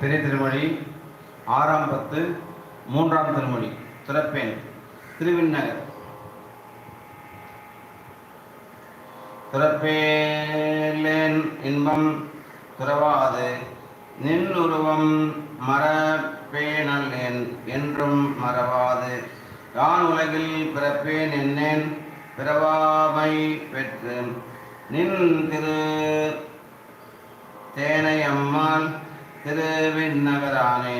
பெரிய திருமொழி ஆறாம் பத்து மூன்றாம் திருமொழி திறப்பேன் திருவிண்ணகர். திறப்பேலேன் இன்பம் துறவாது நின் உருவம் என்றும் மறவாது. யான் உலகில் பிறப்பேன் என்னேன் பிறவாமை பெற்று நின் திரு தேனை அம்மாள் திருவிண்ணகரானே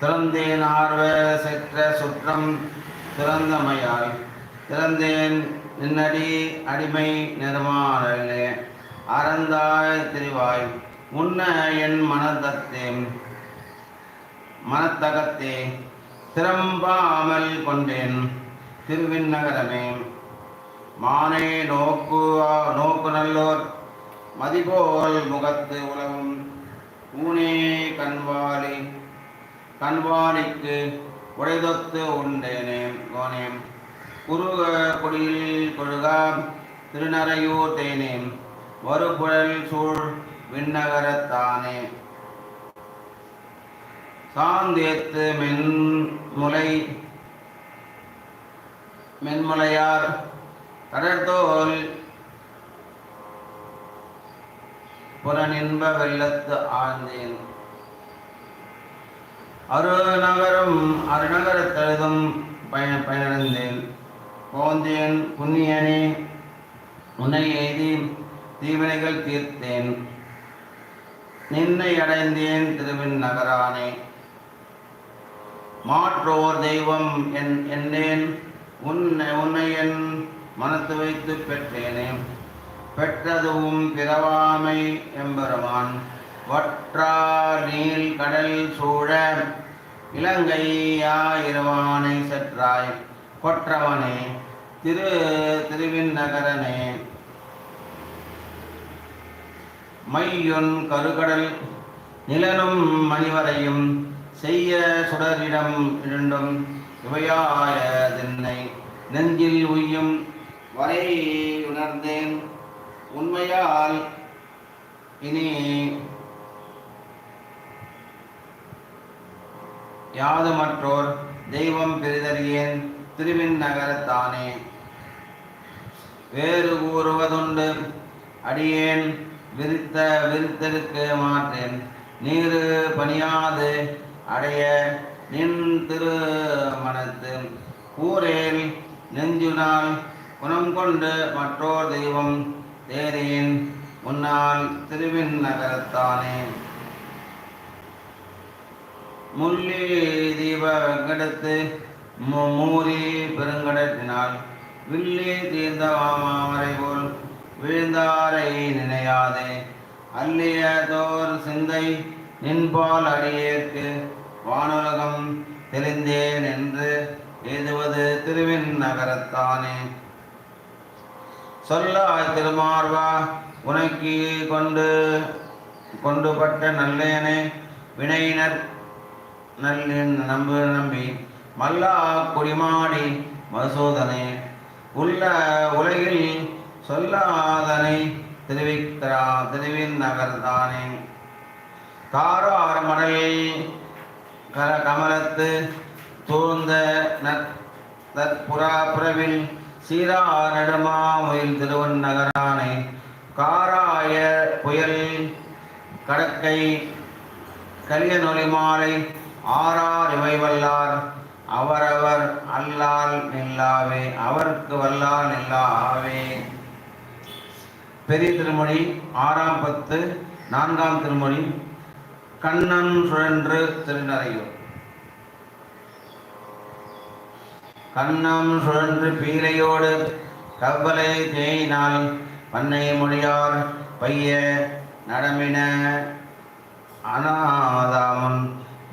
திறந்தேன் ஆர்வ செற்ற சுற்றம் திறந்தமையாய். திறந்தேன் நின்னடி அடிமை நிறமாறலே அறந்தாய் திரிவாய் உன்ன என் மனதத்தே மனத்தகத்தே திறம்பாமல் கொண்டேன். திருவிண்ணகரமே மானே நோக்கு நோக்கு நல்லோர் மதிபோல் முகத்து உலகும் ஊனே கண்வாளி கண்வாளிக்கு உடைதொத்து உண்டேனே கோனேம். குருக குடியில் கொழுகா திருநறையூர் தேனேம். வருபுழல் சூழ் விண்ணகரத்தானே சாந்தேத்து மென்முலை மென்முலையார் கடற்தோல் புறநின்ப வெள்ளத்து ஆழ்ந்தேன். அருநகரம் அருநகரத்தழுதும் பயண பயனடைந்தேன். போந்தேன் புண்ணியனே உன்னை எய்தி தீவினைகள் தீர்த்தேன். நின்னை அடைந்தேன் திருவின் நகரானே. மாற்றோர் தெய்வம் என் என்னேன். உன்னை உன்னை என் மனத்து வைத்து பெற்றேனே. பெற்றதுவும் பிறவாமை எம்பெருமான். வற்றா நீல் கடல் சூழ இலங்கையாயிருவானை செற்றாய். கொற்றவனே திரு திருவிண்ணகரனே மையொன் கருகடல் நிலனும் மணிவரையும் செய்ய சுடரிடம் இரண்டும். இவையாய தின்னை நெஞ்சில் உய்யும் வரை உணர்ந்தேன். உண்மையால் இனி யாது மற்றோர் தெய்வம் பெரிதறியேன் திருவின் நகரத்தானே. வேறு கூறுவதுண்டு. அடியேன் விரித்த விரித்தெடுக்க மாற்றேன். நீரு பணியாது அடைய நின் திருமணத்து. கூரேல் நெஞ்சுனால் குணம் கொண்டு மற்றோர் தெய்வம் தேரேன் முன்னால் திருவின் நகரத்தானே முள்ளி தீப வெங்கடத்து மூரி பெருங்கடத்தினால் வில்லி தீர்ந்த மாமரை போல் விழுந்தாரை நினையாதே. அல்லியதோர் சிந்தை நின்பால் அடியேற்கு வானுலகம் தெரிந்தேன் என்று எழுதுவது திருவின் நகரத்தானே சொல்ல திருமார்வா உனக்கு கொண்டு கொண்டுபட்ட நல்லேனே வினையினர் நல்லின் நம்பு நம்பி மல்லா குடிமாடி மதுசூதனே உள்ள உலகில் சொல்லாதனை தெரிவிக்கிறா திருவின் நகர்தானே காரார் மடலில் கர கமலத்து தூர்ந்த நற் புறவில் சீரா நெடுமா திருவன் நகரானை காராய புயல் கடக்கை கலிய நொலி மாலை ஆறார் இவை வல்லார் அவரவர் அல்லால் நில்லாவே அவருக்கு வல்லால் நில்லாவே. பெரிய திருமொழி ஆறாம் பத்து நான்காம் திருமொழி கண்ணன் சுழன்று திருநறையூர். கண்ணம் சுழன்று பீலையோடு கவ்வலை தேயினால் பண்ணை மொழியார் பைய நடமின அனாதாமன்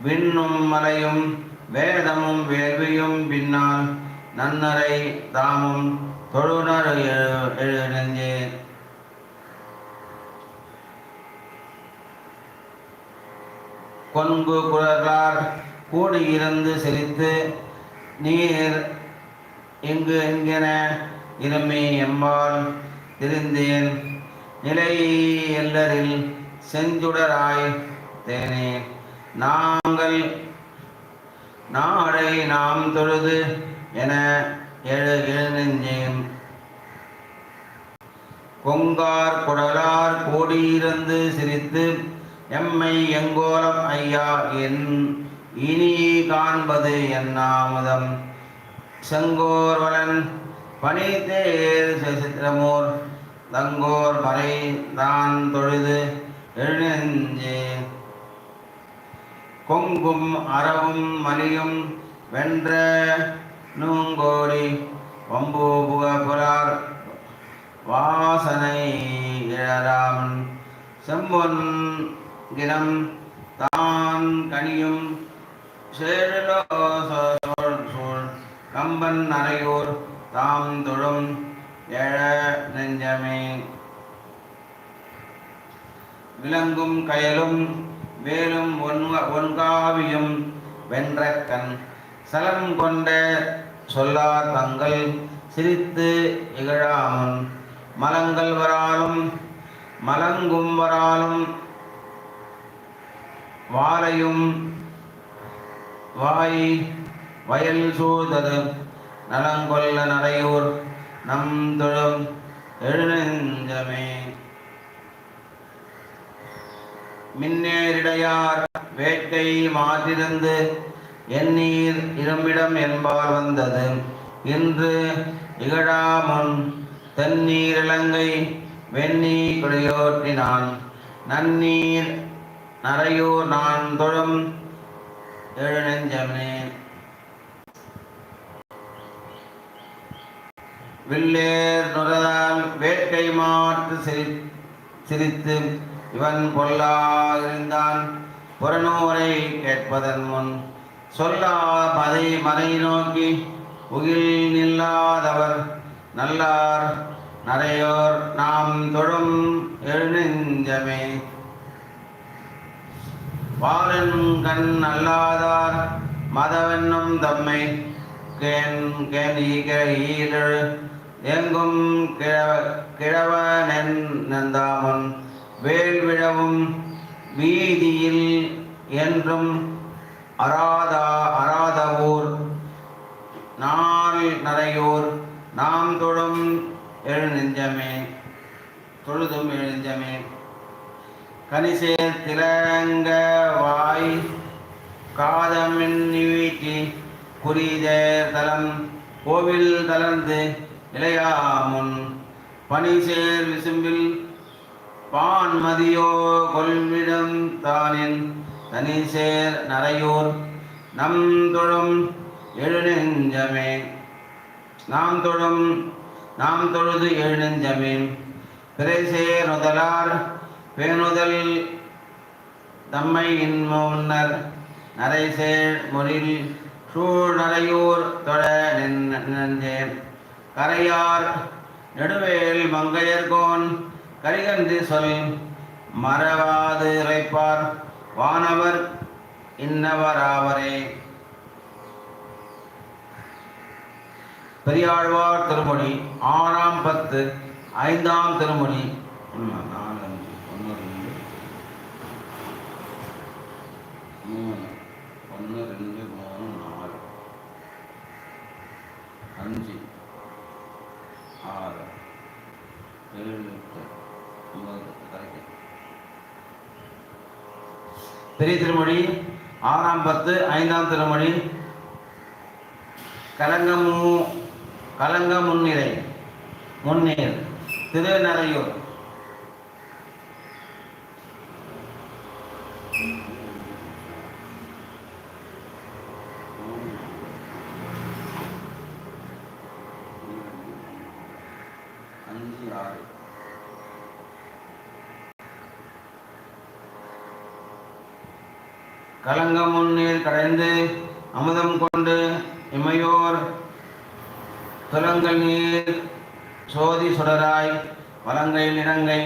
விண்ணும் மலையும் வேதமும் வேள்வியும் பின்னால் நன்னரை தாமும் தொழுநர் எழு- கொன்பு குழலார் கூடியிருந்து செழித்து நீர் இங்கு எங்கென இருமை எம்பால் திருந்தேன். நிலை எல்லரில் செஞ்சுடராய் தேனே. நாங்கள் நாடை நாம் தொழுது என எழு எழுநெஞ்சேன் கொங்கார் குடலார் கோடியிருந்து சிரித்து எம்மை எங்கோலம் ஐயா என் இனியே காண்பது என்னாமதம் செங்கோர்வலன் பனிதேர் சித்திரமோர் தங்கோர் மறை தான் தொழுது எழுநெஞ்சே. கொங்கும் அறவும் மலியும் வென்ற நூங்கோடி. வம்பு புக வாசனை இழராமன். செம்பொன் கிரம் தான் கனியும் கம்பன் அறையூர் தாம் தொழும் எழ நெஞ்சமே. விலங்கும் கயலும் வேலும் ஒன்காவியும் வென்ற கண். சலம் கொண்ட சொல்லா தங்கள் சிரித்து இகழாமன். மலங்கள் வராலும் மலங்கும் வராலும் வாழையும் வாய் வயல் சூழ்ந்தது. நலங்கொல்ல நடையூர் நம் தொழும் எழுநெஞ்சமே. மின்னேரிடையார் வேட்டை மாற்றிருந்து எண்ணீர் இரும்பிடம் என்பார் வந்தது. இன்று இகழாமுன் தென்னீரிலங்கை வெண்ணீ குடையோற்றினான். நன்னீர் நரையூர் நான் தொழும் எழுநெஞ்சமே வில்லேர் நுரதால் வேட்கை மாற்று சிரி சிரித்து இவன் பொல்லாதிருந்தான். புறநூரை கேட்பதன் முன் சொல்லா மதை மறை நோக்கி உகில் நில்லாதவர் நல்லார் நரையோர் நாம் தொழும் எழுநெஞ்சமே. வாழன்கண் அல்லாதார் மதவென்னும் தம்மை. எங்கும் கிழவ கிழவனென் நந்தாமன். வேல் விழவும் வீதியில் என்றும் அராதா அராதவூர் நாள் நரையோர் நாம் தொழும் எழுநெஞ்சமே தொழுதும் எழுநெஞ்சமே. கனிசே திலங்க வாய் காதமின் வீட்டி தலம். கோவில் தளர்ந்து இளையாமுன் பனிசேர் விசும்பில் பான்மதியோ கொள்விடம் தானின் தனிசேர் நரையூர் நம் தொழும் எழுநெஞ்சமே. நாம் தொழும் நாம் தொழுது எழுநெஞ்சமே. பிறைசேர் நுதலார் பேணுதல் தம்மை இன்முன்னர் நரைசேர் முனில் சூழ்நலையூர் தொட நெஞ்சேன் நின்றேன். கரையார் நெடுவேல் மங்கையர்கோன் கரிகந்து சொல் மறவாது இறைப்பார் வானவர் இன்னவராவரே. பெரியாழ்வார் திருமொழி ஆறாம் பத்து ஐந்தாம் திருமொழி ம், நாலு அஞ்சு ஒன்று ரெண்டு மூணு ஒன்று ரெண்டு மூணு நாலு. அஞ்சு ஆறு ஏழு எட்டு ஒன்பது கரெக்ட் பெரிய திருமொழி ஆறாம் பத்து ஐந்தாம் திருமொழி கலங்கமு கலங்க முன்னிறை. முன்னேர் திருநறையூர். கலங்க முன்னீர் கடைந்து அமுதம் கொண்டு இமையோர் துலங்கல் நீர் சோதி சுடராய் வலங்கையில் இலங்கை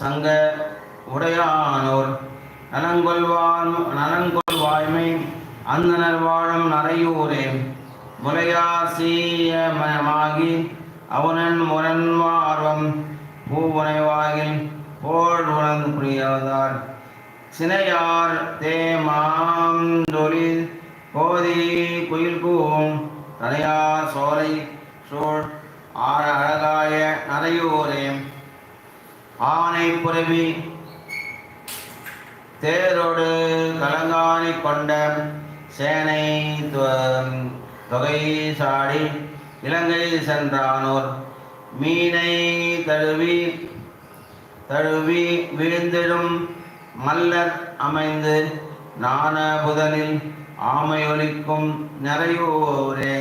சங்க உடையானோர். நலங்கொள்வான் நலங்கொள்வாய்மை அந்தனர் வாழும் நரையூரே முலையார் சீயமயமாகி அவனன் முரண்வார்வம் பூவுனைவாகில் போல் உணர்ந்து புரியாதார். சினையார் தேமாம் தொழில் கோதி குயில் கூவும் தனையார் சோலை சோழ் ஆர அழகாய நரையூரே ஆனை புரவி தேரோடு கலங்காணி கொண்ட சேனை தொ- தொகை சாடி இலங்கை சென்றானோர். மீனை தழுவி தழுவி வீழ்ந்திடும் மல்லர் அமைந்து நாண புதனில் ஆமையொலிக்கும் நிறையூரே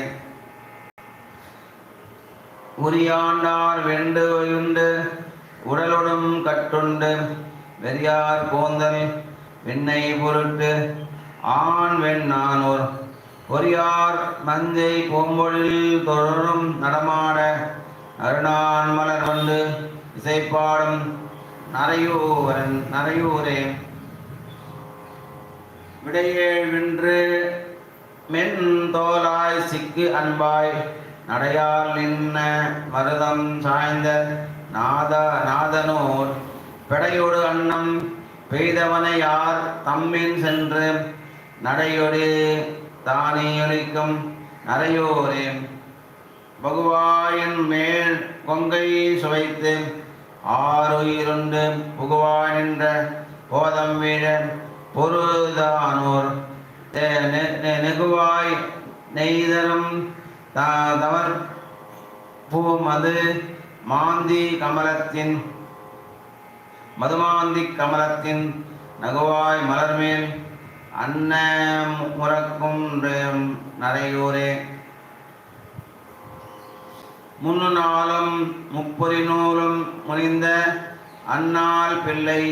உரியாண்டார் வெண்டு உடலுடும் கட்டுண்டு வெறியார் போந்தல் வெண்ணை பொருட்டு ஆண் வெண்ணானோர் பொறியார் மந்தை பூம்பொழில் தொடரும் நடமாட அருணான் மலர் வந்து இசைப்பாடும் நரையோரன் நரையூரே. விடையேழ்வென்று வென்று மென் தோலாய் சிக்கு அன்பாய் நடையால் நின்ன மருதம் சாய்ந்த நாத நாதனோர். பெடையொடு அன்னம் பெய்தவனை யார் தம்மின் சென்று நடையொடு தானியொலிக்கும் நரையோரே. பகுவாயின் மேல் கொங்கை சுவைத்து ஆறுயிருண்டு புகுவாய் நின்ற போதம் வீழ பொருதானோர். தே- நெ- நெகுவாய் நெய்தரும் த- தவர் பூ மது மாந்தி கமலத்தின் மதுமாந்தி கமலத்தின் நகுவாய் மலர்மேல் அன்ன முறக்கும் நரையூரே முன்னு நாளும் முப்பொறி முனிந்த அந்நாள் பிள்ளை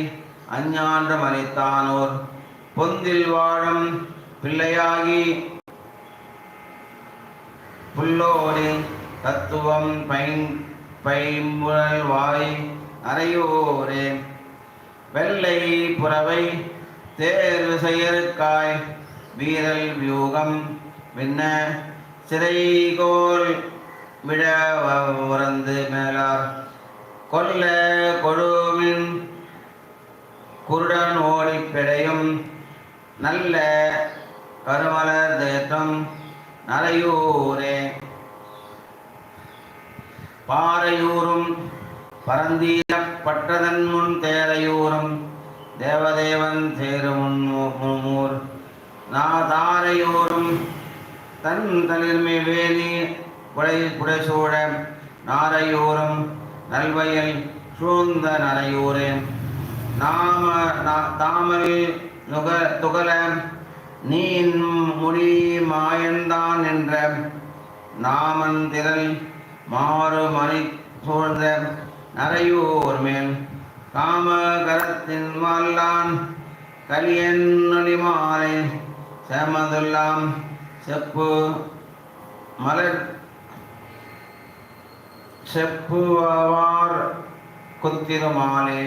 அஞ்ஞான்று மறைத்தானோர். பொந்தில் வாழும் பிள்ளையாகி புல்லோடி தத்துவம் பைன் பைம்புழல் வாய் அறையோரே. வெள்ளை புறவை தேர்வு செயற்காய் வீரல் வியூகம் விண்ண சிறைகோல் விழ வ- உறந்து மேலார். கொல்ல கொழுமின் குருடன் ஓடி பிழையும் நல்ல கருமலர் தேற்றம் நரையூரே. பாறையூரும் பரந்தீரப்பட்டதன் முன் தேரையூரும் தேவதேவன் சேரும் மூர் நாதாரையூரும் தன் தளிர்மை வேலி புடை புடைசூழ நாரையூரும் நல்வயல் சூழ்ந்த நரையூரே. நாம நா- தாமரை நுக துகல நீன் முடி மாயந்தான் என்ற நாமன் திரள் மாறு மணி சூழ்ந்த நரையூர் மேல். காமகரத்தின் மல்லான் கலியன் மாலை செமதுல்லாம் செப்பு மலர் செப்புவார் குத்திருமாலே